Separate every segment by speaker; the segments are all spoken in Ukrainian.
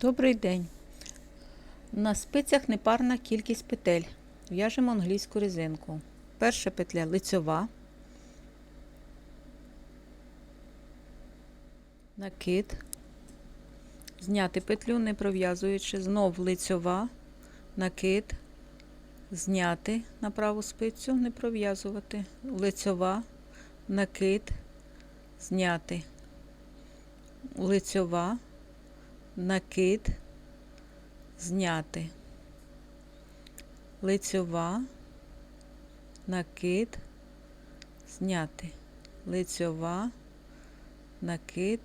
Speaker 1: Добрий день. На спицях непарна кількість петель. В'яжемо англійську резинку. Перша петля лицьова. Накид. Зняти петлю, не пров'язуючи. Знов лицьова, накид. Зняти на праву спицю, не пров'язувати. Лицьова, накид. Зняти. Лицьова накид, зняти, лицьова, накид, зняти, лицьова, накид,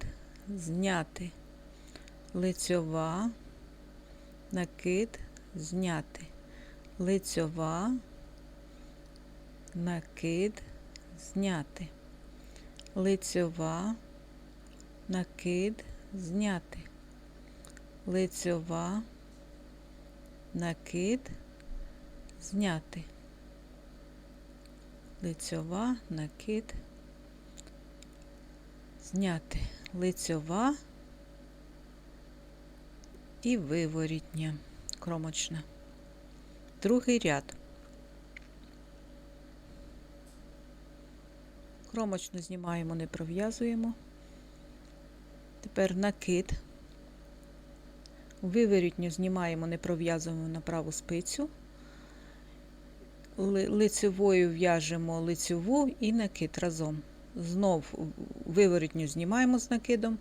Speaker 1: зняти, лицьова, накид, зняти, лицьова, накид, зняти, лицьова, накид, зняти лицьова, накид, зняти. Лицьова, накид, зняти. Лицьова і виворітня кромочна. Другий ряд. Кромочну знімаємо, не пров'язуємо. Тепер накид. Виворітню знімаємо, не пров'язуємо на праву спицю. Лицевою в'яжемо лицеву і накид разом. Знов виворітню знімаємо з накидом,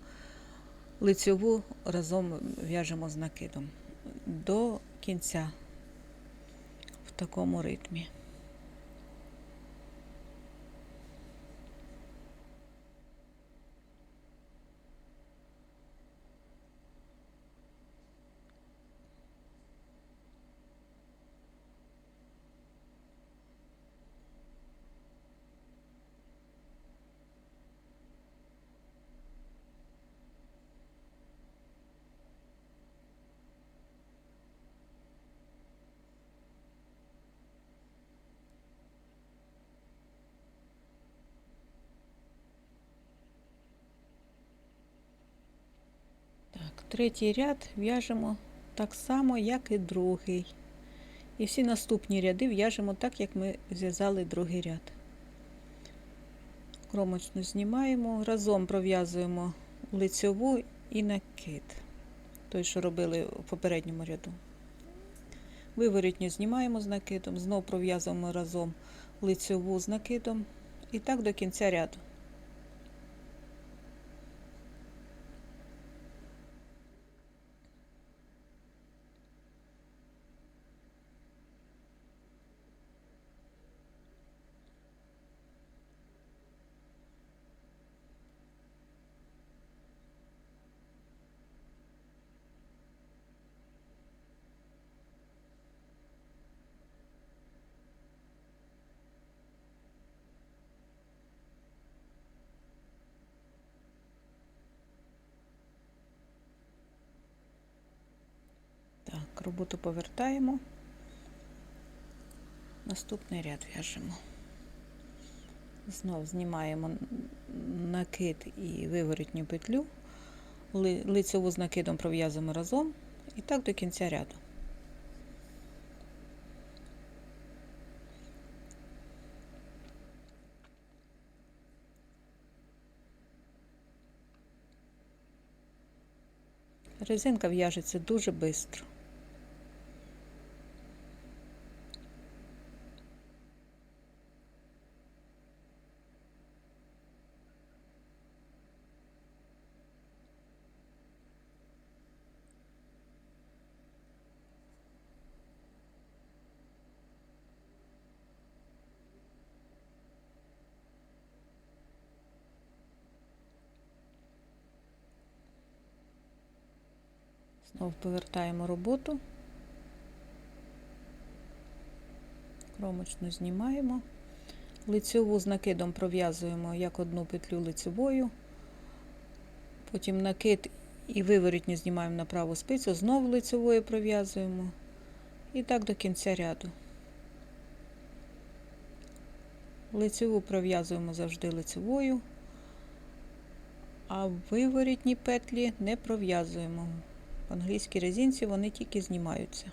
Speaker 1: лицеву разом в'яжемо з накидом до кінця в такому ритмі. Третій ряд в'яжемо так само, як і другий. І всі наступні ряди в'яжемо так, як ми зв'язали другий ряд. Кромочну знімаємо, разом пров'язуємо лицьову і накид. Той, що робили в попередньому ряду. Виворітню знімаємо з накидом, знов пров'язуємо разом лицьову з накидом. І так до кінця ряду. Так, роботу повертаємо. Наступний ряд в'яжемо. Знов знімаємо накид і виворотню петлю, лицеву з накидом пров'язуємо разом і так до кінця ряду. Резинка в'яжеться дуже швидко. Знову повертаємо роботу, кромочну знімаємо, лицьову з накидом пров'язуємо як одну петлю лицевою, потім накид і виворітню знімаємо на праву спицю, знову лицевою пров'язуємо і так до кінця ряду. Лицеву пров'язуємо завжди лицевою, а виворітні петлі не пров'язуємо. В англійській резинці вони тільки знімаються.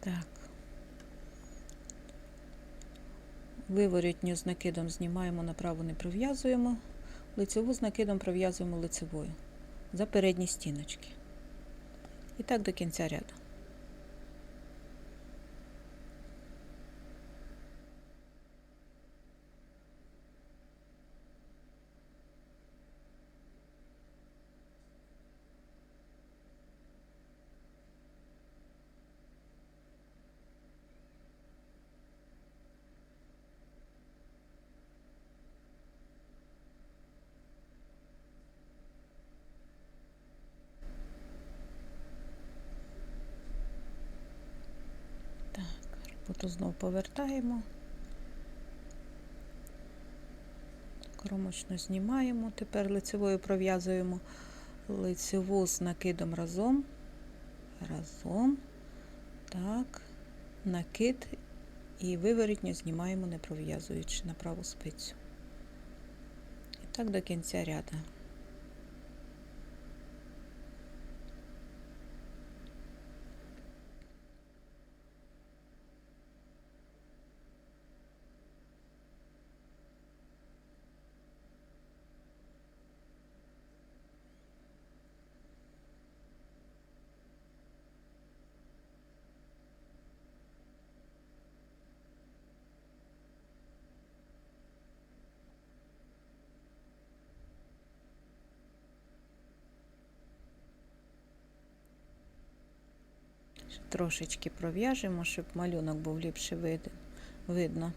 Speaker 1: Так. Виворітню з накидом знімаємо, направо не пров'язуємо. Лицеву з накидом пров'язуємо лицевою за передні стіночки. І так до кінця ряду. Так, роботу знову повертаємо. Кромочно знімаємо. Тепер лицевою пров'язуємо лицеву з накидом разом. Разом. Так. Накид і виворітньо знімаємо, не пров'язуючи на праву спицю. І так до кінця ряду. Трошечки пров'яжемо, щоб малюнок був ліпше видно.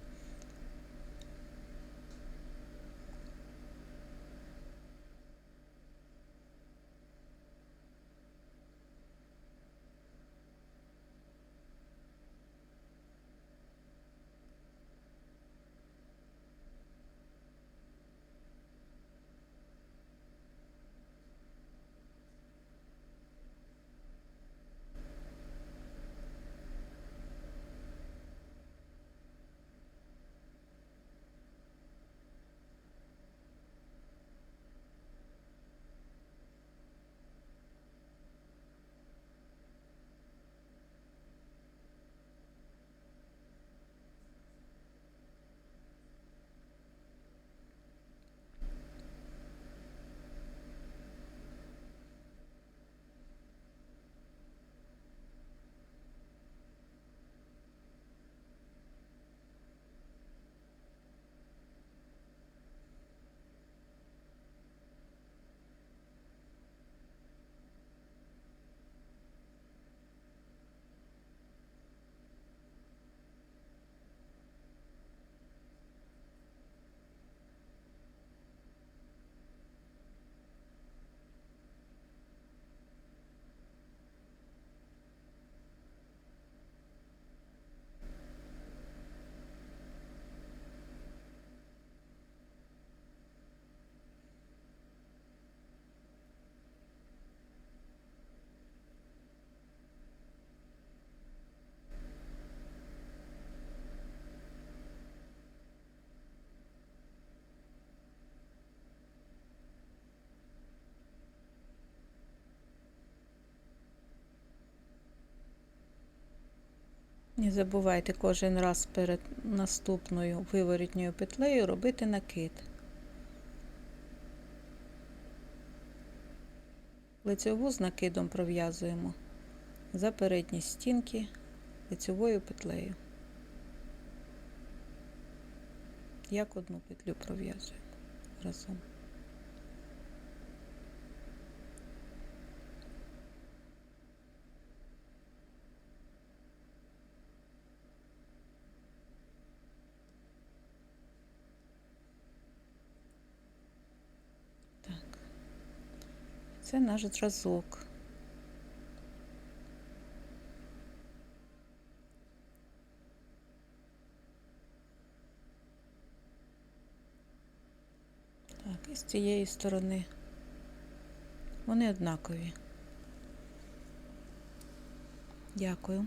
Speaker 1: Не забувайте кожен раз перед наступною виворітньою петлею робити накид. Лицеву з накидом пров'язуємо за передні стінки лицевою петлею. Як одну петлю пров'язуємо разом. Це наш зразок. Так, і з цієї сторони вони однакові. Дякую.